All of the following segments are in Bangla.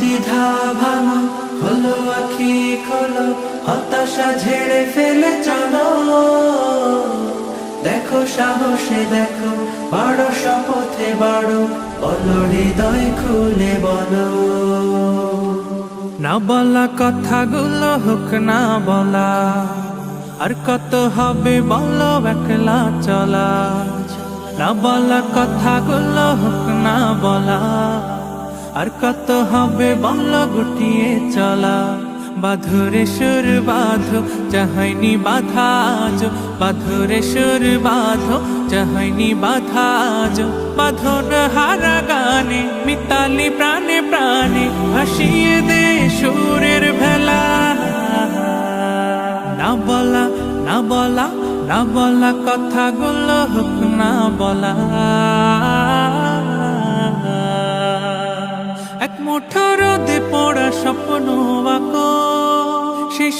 দ্বিধা ভাঙো, খোলো আখি, খোলো। হতাশা ঝেড়ে ফেলে চলো। দেখো সাহসে দেখো, বাড়ো শপথে বাড়ো। হৃদয় খুলে বলো। না বলা কথাগুলো হোক, না বলা, আর কত হবে বলো একলা চলা। না বলা কথাগুলো হোক, না বলা, আর কত হবে বল গুটিয়ে চলা। বাধুরে সুর বাঁধো যাহাইনি বাধা আজ। বাধুরে সুর বাঁধো যাহাইনি বাধা আজ। বাঁধন হারা গানে, মিতালি প্রাণে প্রাণে ভাসিয়ে দে সুরের ভেলা। না বলা না বলা না বলা কথাগুলো হোক, না বলা।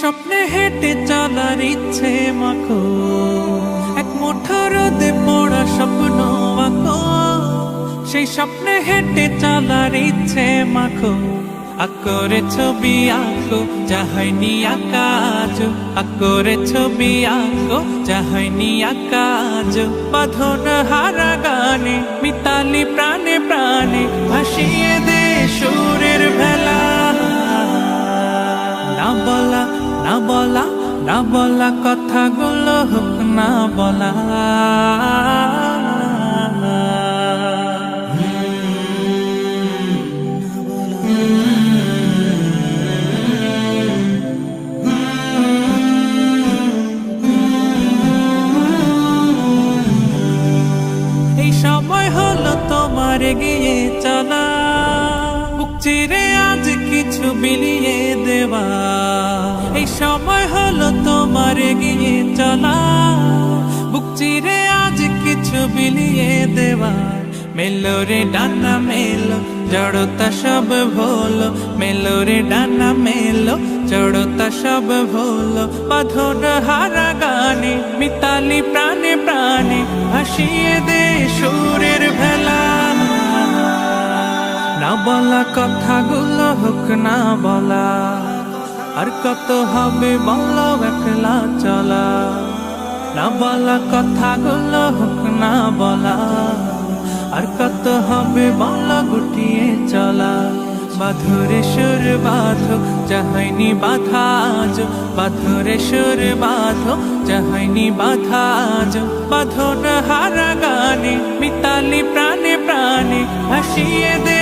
স্বপ্নে হেঁটে চলার ইচ্ছে মাখো। এক মুঠো রোদে পড়া স্বপ্ন আঁকো সেই স্বপ্নে হেঁটে চলার ইচ্ছে মাখো। আকরে ছবি আঁকো যাহাইনি আকাজ। আকরে ছবি আঁকো যাহাইনি আকাজ। বাঁধন হারা গানে, মিতালি প্রাণে প্রাণে ভাসিয়ে দে সুরের ভেলা। না বলা না বলা না বলা কথাগুলো হোক না বলা। সময় হলো তোমার গিয়ে চলা। চিরে আজ কিছু বিলিয়ে দেওয়া। এই সময় হলো তোমার গিয়ে চলা। বুক চিরে আজ কিছু বিলিয়ে দেওয়া। মেলো রে ডানা, মেলো জড়তা সব ভোলো। মেলো রে ডানা, মেলো জড়তা সব ভোলো। বাঁধন হারা গানে, মিতালি প্রাণে প্রাণে ভাসিয়ে দে সুরের ভেলা। বলা কথাগুলো হোক না বলা, আর কত হবে বলো একলা চলা। না বলা কথাগুলো হোক না বলা, আর কত হবে বলো গুটিয়ে চলা। বাধুরে সুর বাঁধো যাহাইনি বাধা আজ। বাধুরে সুর বাঁধো যাহাইনি বাধা আজ। হারা গানে মিতালি প্রাণে প্রাণে ভাসিয়ে দে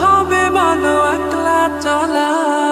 হবে মানো একলা চলা।